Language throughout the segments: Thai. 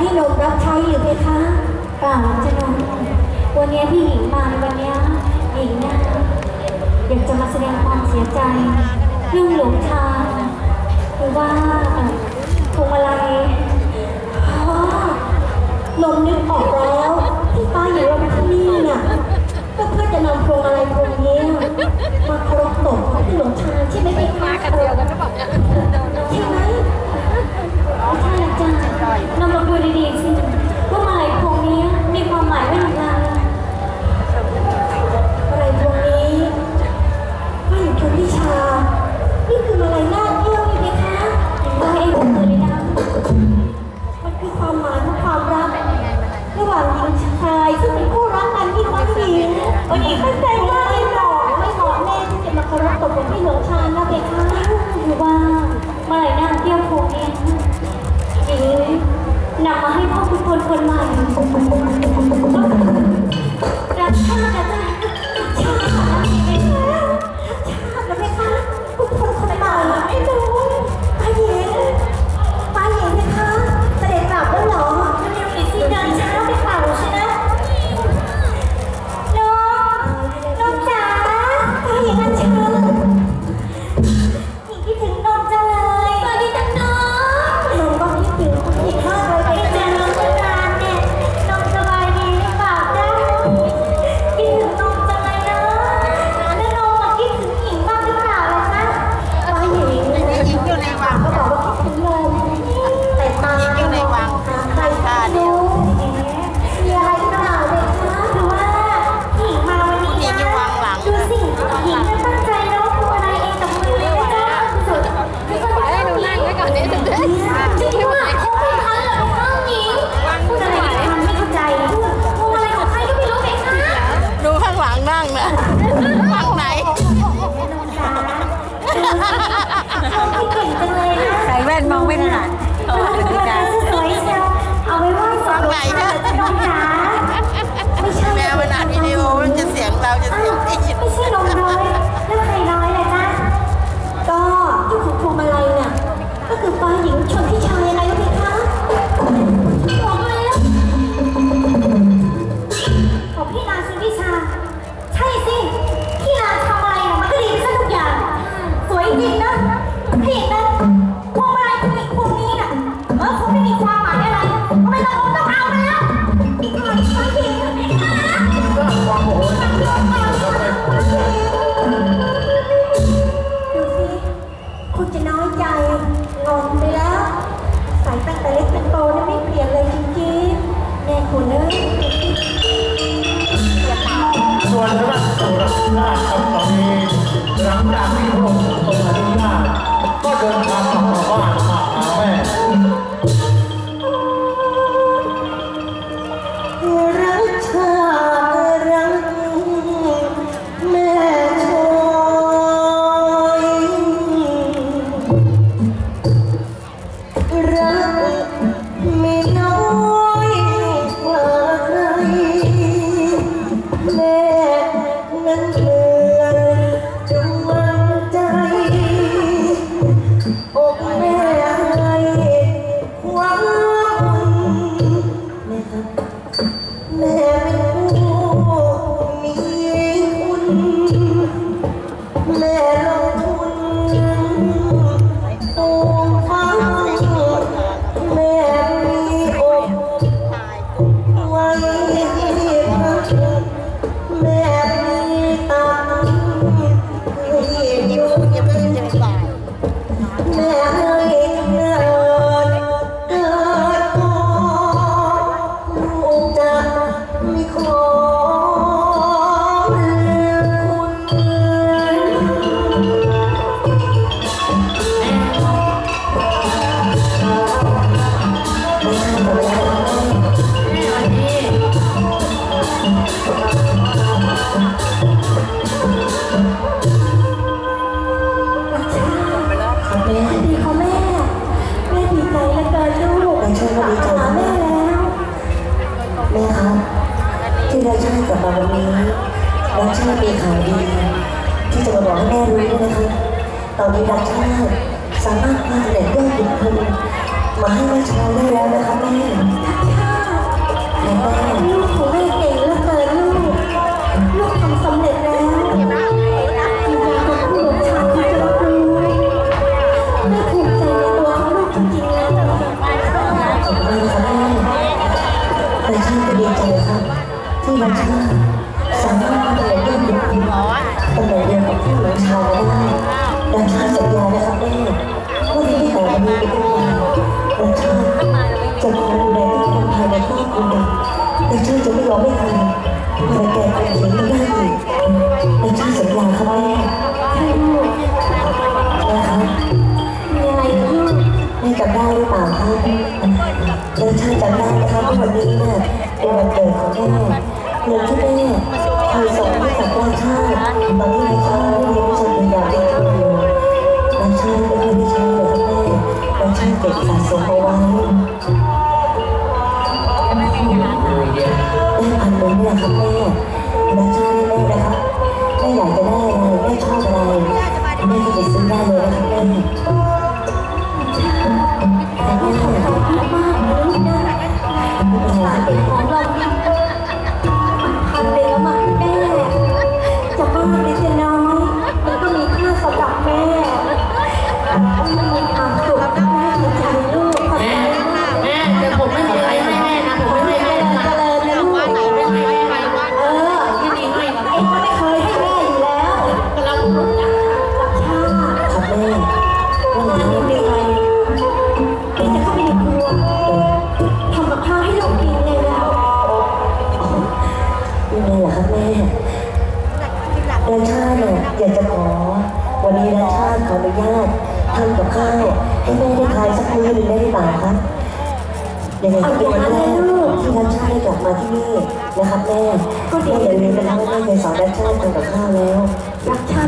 ให้นมรับใช้หรือเพคะเปล่าจะนอนวันนี้พี่หญิงมาในวันนี้หญิงเนี่ยอยากจะมาแสดงความเสียใจเรื่องหลงทางหรือว่าพวงมาลัยลมนึกออกแล้วที่ป้าอยู่วันที่นี่น่ะก็เพื่อจะนำพวงมาลัยพวงนี้มาครบตกของที่หลงทางใช่ไหมพี่คะใช่ไหม ใช่จ้านำมาดูดีๆสิว่ามาลัยวงนี้มีความหมายไม่หรือไงมาลัยพวงนี้ผู้หญิงคนวิชา นี่คือมาลัยหน้าเอี้ยวนี่นะคะมาเองเลยนมันคือความหมายความรักระหว่างหญิงชายซึ่เป็นคู่รักกันที่แท้หญิงวันนี้ตั้ใจว่าไม่หลอกไม่หลอกแม่ที่จะมาเคารพตกลงที่หลวงชานนะเบคะหรือว่ามาลัยหน้ คนคนใหม่ मेरा 各 放松。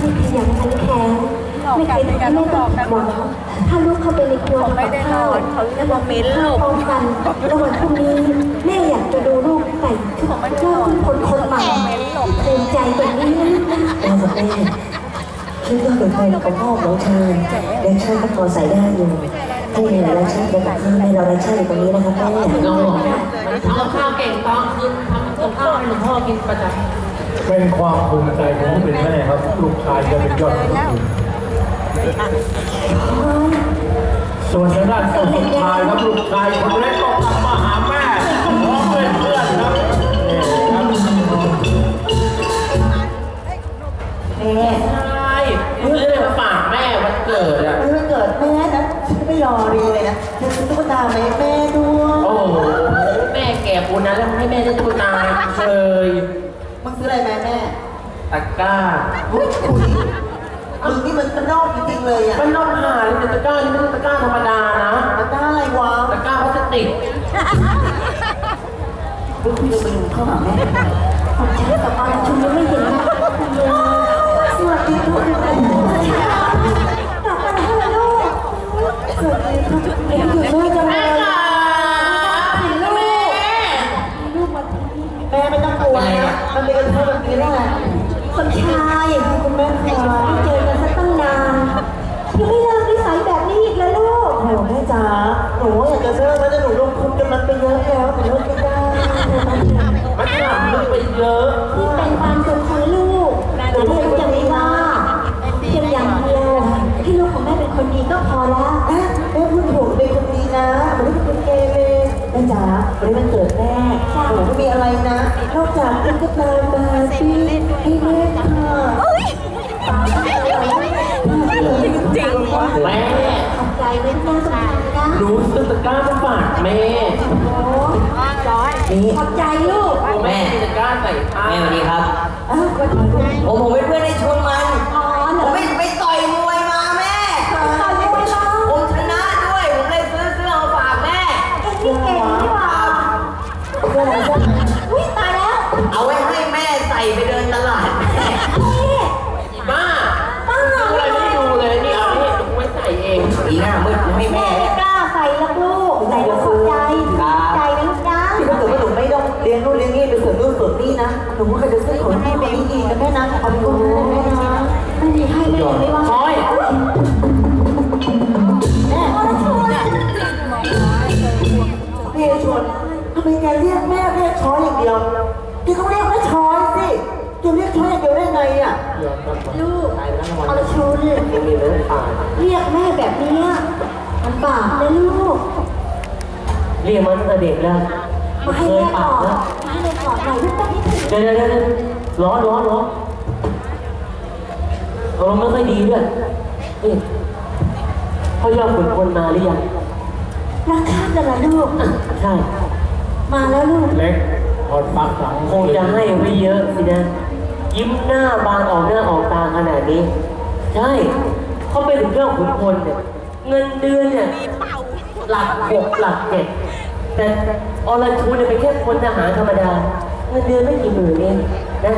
ไม่ขยันขันแข็งไม่เคยทำลูกหมอถ้าลูกเข้าไปในครัวกับข้าวรียกว่าเม้นลูกพร้อมกันระหว่างพรุ่งนี้แม่อยากจะดูลูกใส่ชุดเจ้าคนคนใหม่เต็มใจแบบนี้นะลูกแม่คิดว่าเป็นแฟนกับพ่อของชายแต่ชายก็พอใส่ได้อยู่ที่เห็นแล้วชาติจะกับที่แม่เราและชาตอยู่ตรงนี้นะคะแม่ทำข้าวเก่งต้องคือทำข้าวให้หลวงพ่อกินประจำ เป็นความภูมิใจของเป็นแม่ครับ ลูกชายจะเป็นยอดผู้หญิงส่วนทางด้านคนสุดท้ายครับลูกชายคนแรกก็กลับมา ก้าคุยคุยมึงนี่มันตะนอกจริงๆเลยอะมันนอกหาเลยตะก้านี่ไม่ใช่ตะก้าธรรมดานะตะก้าอะไรวะตะก้าพลาสติกพวกพี่ไปดูเข้าหาแม่ขอบใจต่อไปชุมยังไม่เห็นนะสวัสดีทุกคน เซอร์มัจะหนูลงทุนกับมันไปเยอะแล้วไปเลดไก็ได้มันหนักมันไปเยอะพี่แบ่งความสุขให้ลูกแต่พี่ยังจำไว้ว่าเพียงอย่างเดียวที่ลูกของแม่เป็นคนดีก็พอแล้วแม่พูดถูกเป็นคนดีนะไม่ได้เป็นคนเกเรแม่จ๋าวันนี้มันเกิดแม่หนูไม่มีอะไรนะนอกจากตุ๊กตาบาซีให้แม่ค่ะจริงจริงแม่ ใจเล่นก้าสมก้าหนูซื้อตะกร้ามาฝากแม่โอ้ร้อยขอบใจลูกแม่ตะกร้าใส่ผ้าแม่สวัสดีครับผมผมเป็นเพื่อนในชวนมันผมไม่ไม่ ปากนลูก เรียกมันตั้งแต่เด็กแล้วมาให้เคแม่ปากอดมาให้แม่กอดหน่อยลูกต้องให้ถึงเดี๋ยวเดี๋ยยวร้อนร้อนร้อนอารมณ์ไม่ค่อยดีด้วยเอ๊ะพ่อยอดขุนพลมาหรือยังรักข้ามกันละลูก ใช่ มาแล้วลูก เล็กถอดปากหลังคงจะให้ไม่เยอะสินะ ยิ้มหน้าบานออกหน้าออกตาขนาดนี้ ใช่เขาเป็นถึเรื่องขุนพลเนี่ย เงินเดือนเนี่ยหลักหกหลักเจ็ดแต่อรชูเนี่ยเป็นแค่พลทหารธรรมดา เงินเดือนไม่กี่หมื่นเองนะ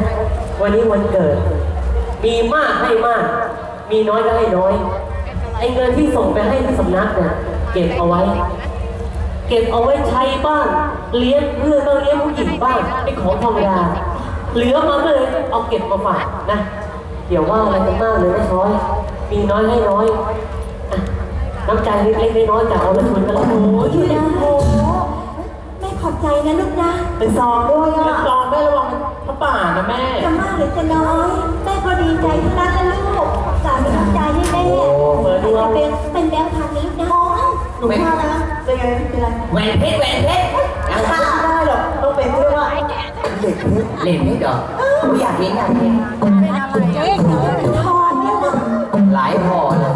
วันนี้วันเกิด มีมากให้มาก มีน้อยก็ให้น้อยไอ้เงินที่ส่งไปให้ที่สำนักเนี่ยเก็บเอาไว้ เก็บเอาไว้ใช้บ้างเลี้ยงเพื่อนบ้างเลี้ยงผู้หญิงบ้างเป็นของธรรมดาเหลือมาก็เลยเอาเก็บมาฝากนะเดี๋ยวว่าอะไรกันมากเลยนะช้อย มีน้อยให้น้อย น้ำใจเล็กๆน้อยๆจากเอาละทุนกันแล้วโอ้โอ้ยยอยู่นะโอ้แม่ขอบใจนะลูกนะเป็นซองด้วยอะซองแม่ระวังพระป่านะแม่จะมากหรือจะน้อยแม่ก็ดีใจทั้งนั้นนะลูกสามีน้ำใจให้แม่เปิดดูจะเป็นเป็นแบงค์พันนี้นะมองเอ้าหนูพานะเป็นไงเป็นไรแหวนเพชรแหวนเพชรนะไม่คะได้หรอกต้องเป็นเพื่อว่าเด็กเพชรเล่นเพชรเหรอกูอยากเห็นอยากเห็นทองเนี่ยนะหลายพอเลย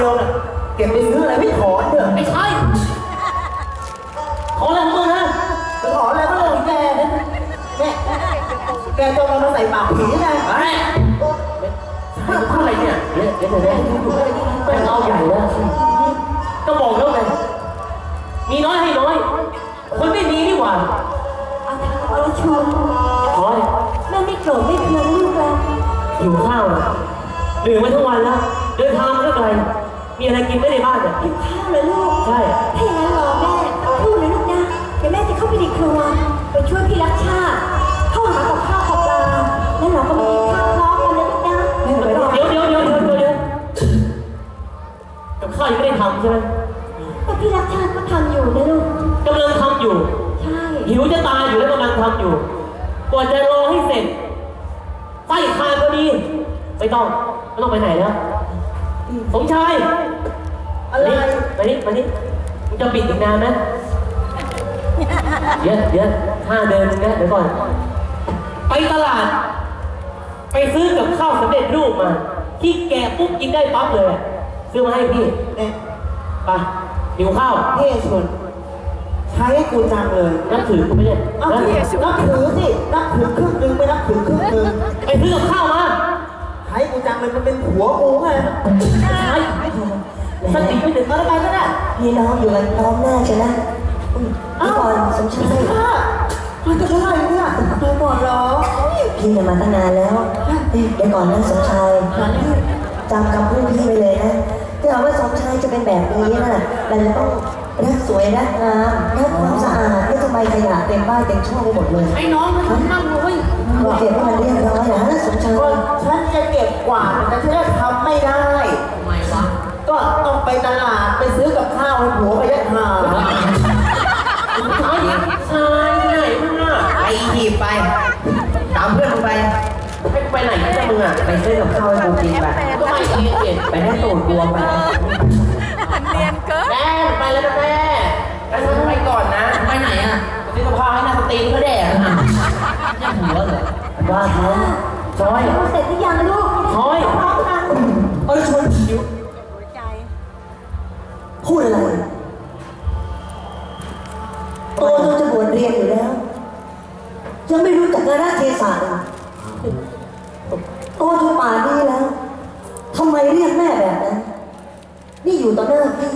เดียวน่ะเก็บไปซื้ออะไรไม่ถอนเถอะไม่ใช่ขออะไรของมึงนะจะถอนอะไรก็เรื่องของแกเนี่ยแกจะเอามาใส่ปากผีไงเฮ้ยไม่พูดอะไรเนี่ยเดี๋ยวเดี๋ยวเดี๋ยวแม่งเอาใหญ่แล้วก็บอกแล้วไงมีน้อยให้น้อย คนไม่มีนี่หว่าเอาทางเอาละชมขอเลยแม่ไม่โกรธไม่เคืองลูกแล้วหิวข้าวอะดื่มมาทั้งวันแล้ว เดินทางมาตั้งไกล มีอะไรกินไหม่ในบ้านเนี่ยกินข้าวเลยลูกใช่ ถ้าอย่างนั้นรอแม่พูดเลยลูกนะ เดี๋ยวแม่จะเข้าไปในครัว ไปช่วยพี่รักชาติเข้าหากับข้าวกับปลา แล้วเราก็มากินข้าวพร้อมกันเลยลูกนะแม่ไปรอเดี๋ยวเดี๋ยวเดี๋ยวเดี๋ยวเดี๋ยวเดี๋ยวกับข้าวยังไม่ได้ทำใช่ไหมก็พี่รักชาติก็ทำอยู่นะลูก กำลังทำอยู่ ใช่ หิวจะตายอยู่แล้วกำลังทำอยู่กว่าจะรอให้เสร็จไฟขาดพอดี ไม่ต้อง ไม่ต้องไปไหนแล้ว สมชายอะไร มานี่มานี่มึงจะปิดอีกนานนะเดี๋ยวเดี๋ยวห้าเดินนะเดี๋ยวก่อน ไปตลาด ไปซื้อกับข้าวสำเร็จรูปมา ที่แกะปุ๊บกินได้ปั๊บเลยอะซื้อมาให้พี่เนี่ยไปหิวข้าวเท่ชนใช้ให้กูจังเลยนับถือกูไหมเนี่ยนับนะถือนับถือสินับถือครึ่งหนึงไม่นับถือครึ่งหนึงไปซื้อกับข้าวมา ใช้กูจังเลยมันเป็นผัวกูไงใช่ สติไม่ถึงมาทำไมก็ได้พี่น้องอยู่กันพร้อมหน้าใช่ไหมพี่ก่อนสมชายข้ามันจะเท่าไหร่เนี่ยไปก่อนเหรอพี่เนี่ยมาตั้งนานแล้วเดี๋ยวก่อนนะสมชายจำคำพูดพี่ไปเลยนะถ้าหากว่าสมชายจะเป็นแบบนี้นะเราจะต้องรักสวยรักงามรักความสะอาดไม่ทำไมขยะเต็มบ้านเต็มช่องไปหมดเลยไอ้น้องมันทำนั่งเลยเราเก็บให้มันเรียบร้อยนะสมชายก็ฉันจะเก็บกวาดแต่ฉันจะทำไม่ได้ ไปตลาดไปซื้อกับข้าวให้ผัวไปยัดหาชายชายไหนมึงอะไปหีบไป ตามเพื่อนมึงไปไปไหนกันมึงอะไปซื้อกับข้าวให้กูกินไปก็ไม่เองเองไปให้ตูดบวมไปแม่ไปแล้วนะแม่ไปไปก่อนนะไปไหนอะไปซื้อกับข้าวให้นาสตรีนเขาแดกอะยังหัวเหรอว่าเขาช้อยเสร็จหรือยังลูกโอ้ยพร้อมกันเอ้ยชวน พูดอะไรโตจนจะบวชเรียนอยู่แล้ว ยังไม่รู้จักงานราชเทศะเลยโตจนป่านนี้แล้วทำไมเรียกแม่แบบนั้น นี่อยู่ต่อหน้าพี่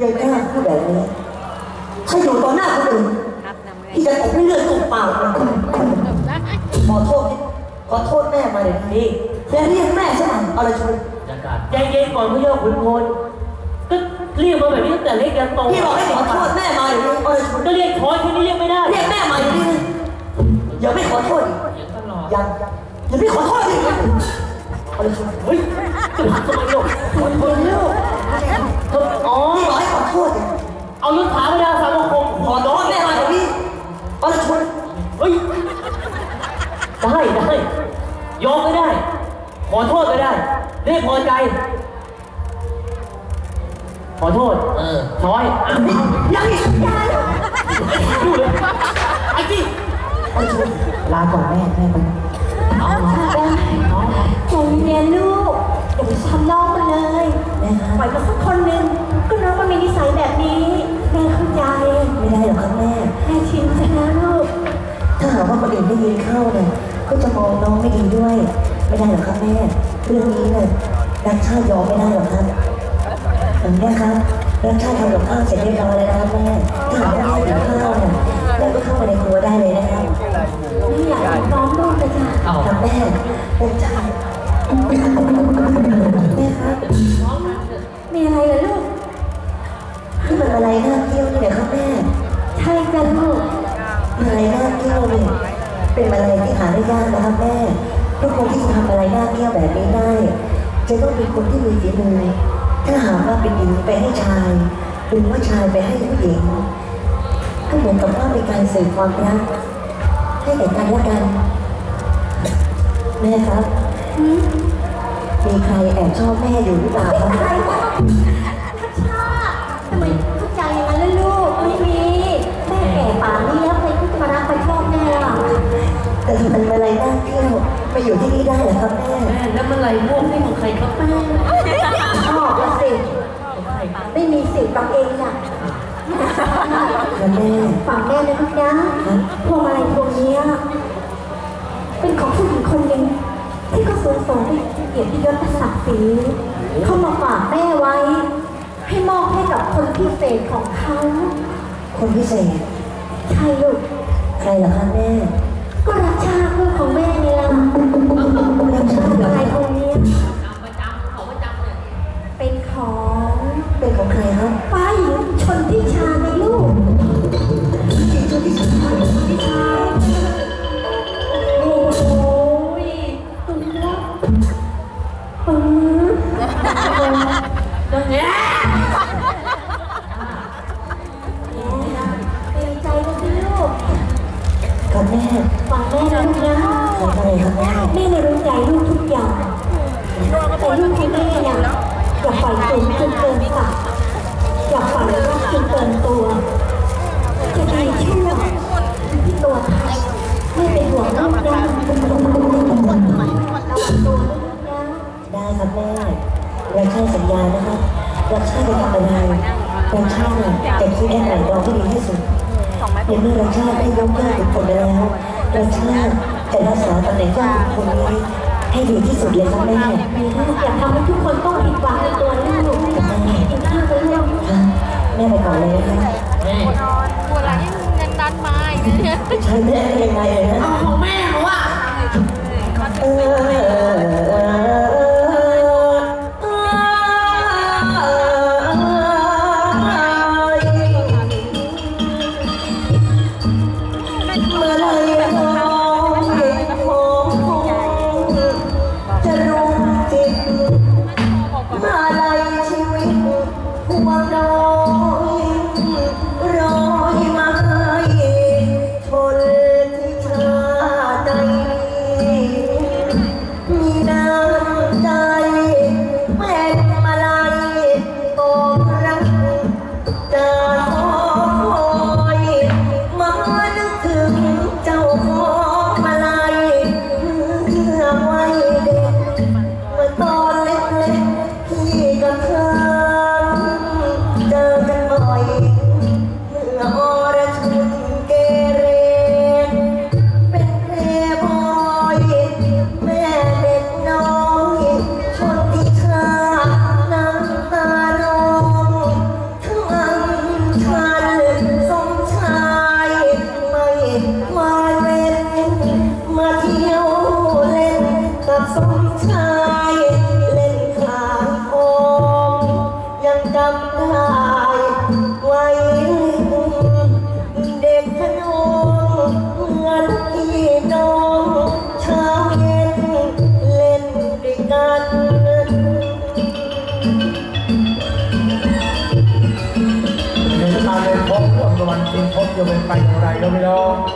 ยังกล้าพูดแบบนี้ถ้าอยู่ต่อหน้าคนอื่นพี่จะตบให้เลือดตุกปากเลยขอโทษขขอโทษแม่มาเดี๋ยวนี้นี่อย่าเรียกแม่ใช่ไหมเอาเลยชนจัดการใจเย็นก่อนพระเจ้าขุนพลก็ เรียกมาแบบนี้ตั้งแต่เล็กยันโตพี่บอกให้ขอโทษแม่มาเดี๋ยวนี้เอาเลยชนก็เรียกช้อยแค่นี้เรียกไม่ได้เรียกแม่มาเดี๋ยวนี้นะอย่าไม่ขอโทษอีกเสียงตลอดยังอย่าไม่ขอโทษอีกเอาเลยชนเฮ้ยจะทำไมลูกคนคนลูกเธออ๋อพี่บอกให้ขอโทษอีกเอายุทธาพระดาสามคมขอโทษแม่มาเดี๋ยวนี้เอาเลยชนเฮ้ยได้ได้ยอมก็ได้ ขอโทษก็ได้เรียกพอใจ ขอโทษ เออช้อยอะยังอีกอย่าเลยดูเลยไอ้ที่เอาเลยชนลาก่อนแม่แม่ไปใจเย็นๆลูกอย่าไปทำน้องมันเลยแม่ครับปล่อยมาสักคนหนึ่งก็น้องมันมีนิสัยแบบนี้แม่เข้าใจไม่ได้หรอกครับแม่แม่ชินจะนะลูกถ้าหากว่าคนอื่นได้ยินเข้าเนี่ยก็จะมองน้องไม่ดีด้วย ไม่ได้หรอกครับแม่เรื่องนี้เนี่ยรักชาติยอมไม่ได้หรอกครับ ผมเนี่ยครับรักชาติทำกับข้าวเสร็จเรียบร้อยแล้วนะครับแม่ถ้าหากว่าไม่หิวข้าวเนี่ยเราก็เข้ามาในครัวได้เลยนะครับไม่อยากให้น้องลูกเลยจ้ะครับแม่เป็นชายแม่ครับมีอะไรเหรอลูกนี่มันอะไรน่าเที่ยวนี่เนี่ยครับแม่ใช่จ้ะลูกอะไรน่าเที่ยวเนี่ยเป็นอะไรที่หาได้ยากนะครับแม่ทุกคนที่จะทำอะไรน่าเที่ยวแบบนี้ได้จะต้องเป็นคนที่มีฝีมือ ถ้าหากว่าเป็นหญิงไปให้ชายหรือว่าชายไปให้ผู้หญิงก็เหมือนกับว่าเป็นการสื่อความรักให้แก่กันและกันแม่ครับ มีใครแอบชอบแม่อยู่หรือเปล่าครับใครวะพัชชาทำไมเข้าใจอย่างนั้นล่ะลูก ไม่มี แม่แก่ป่านนี้แล้วใครที่จะมารักไปชอบแม่ล่ะแต่ทำไมอะไรน่าเที่ยวมา อยู่ที่นี่ได้เหรอครับแม่แล้วเมื่อไหร่พวกนี่ของใครครับแม่ชอบละสิ ไม่มีสิทธิ์ตัวเองน่ะครับแม่ฝั่งแม่นะลูกนะพวงมาลัยพวงเนี้ยเป็นของผู้หญิงคนหนึ่งที่ก็สูงส่งด้วยเกียรติยศและศักดิ์ศรีเขามาฝากแม่ไว้ ให้มอบให้กับคนพิเศษของเขา คนพิเศษ ใช่ลูก ใครเหรอคะแม่ ก็รักชาติลูกของแม่ไงล่ะรักชาติอะไรพวกเนี้ยเป็นของเป็นของใครครับป้าหญิงชนทิชาในลูกจริงๆที่สุดทิชา แต่ลูกของแม่เนี่ยอย่าปล่อยสูงจนเกินฝักอย่าปล่อยรักจนเกินตัว จะดีชั่วที่ตัวไทยไม่เป็นห่วงลูกนะระวังตัวนะลูกนะได้ครับแม่รักชาติสัญญานะครับรักชาติจะทำอะไรรักชาติจะคิดให้ไหนรองที่ดีที่สุดในเมื่อรักชาติได้ยกย่องบุคคลไปแล้วรักชาติจะรักษาตำแหน่งยอดบุคคลนี้ ให้ดีที่สุดเลยครับแม่มีลูกอยากทำให้ทุกคนต้องผิดหวังในตัวลูกกินข้าวกันลูกครับแม่ไปก่อนเลยนะครับนอนปวหลังยังดันมาอีกเนี่ยใช่แม่ได้ยังไงเลยนะของแม่เขาอะ ใ